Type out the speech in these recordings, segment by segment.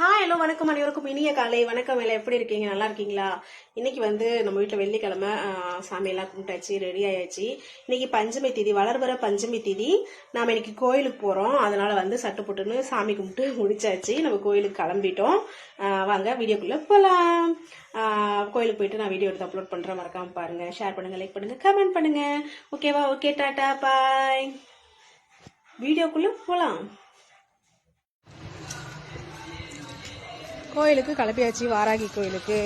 Hi hello வணக்கம் அனைவருக்கும். இனிய காலை வணக்கம் வேலை. எப்படி இருக்கீங்க? நல்லா இருக்கீங்களா? இன்னைக்கு வந்து நம்ம வீட்டில் வெள்ளிக்கிழமை சாமியெல்லாம் கும்பிட்டாச்சு ரெடி ஆயாச்சு. இன்னைக்கு பஞ்சமி திதி வளர்வர பஞ்சமி திதி. நாம இன்னைக்கு கோயிலுக்கு போகிறோம் அதனால வந்து சட்டு போட்டுன்னு சாமி கும்பிட்டு முடிச்சாச்சு. நம்ம கோயிலுக்கு கிளம்பிட்டோம். வாங்க வீடியோக்குள்ளே போகலாம் கோயிலுக்கு போயிட்டு நான் வீடியோ எடுத்து அப்லோட் பண்ணுறேன் மறக்காமல் பாருங்க. ஷேர் பண்ணுங்க லைக் பண்ணுங்க கமெண்ட் பண்ணுங்க. ஓகேவா ஓகே டாட்டா பாய் வீடியோக்குள்ளே போகலாம் கோயிலுக்கு கிளப்பியாச்சு வாராகி கோயிலுக்கு.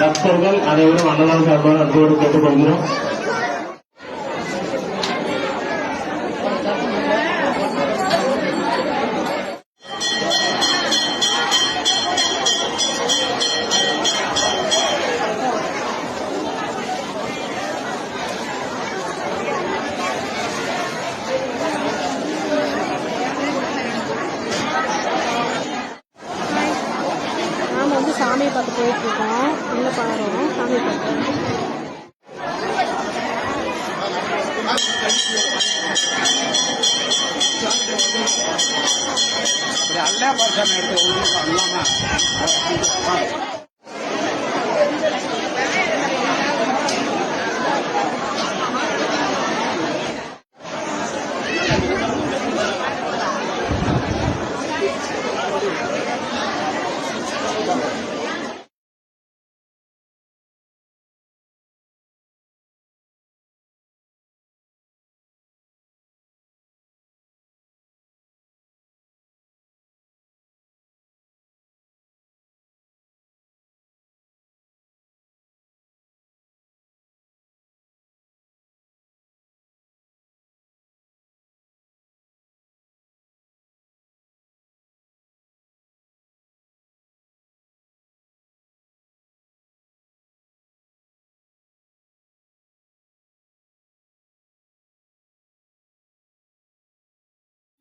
நட்பர்கள் அனைவரும் அன்னதான சார்பாக அன்போடு கேட்டுக்கொள்கிறோம் நாம வந்து போயிட்டுருக்கோம் உள்ள பாடுறோம் சாமி பார்க்கலாம். அல்லா பர்சன் எடுத்து உங்களுக்கு அல்லாம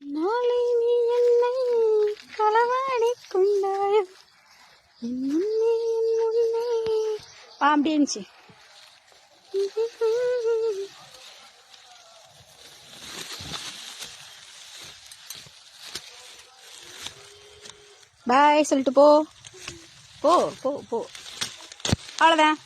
நாளை நீ என்னை களவாடி கொண்டாய்? என் பா அப்படி இருந்துச்சு. பாய் சொல்லிட்டு போ. போ போ போ. அவ்வளோதான்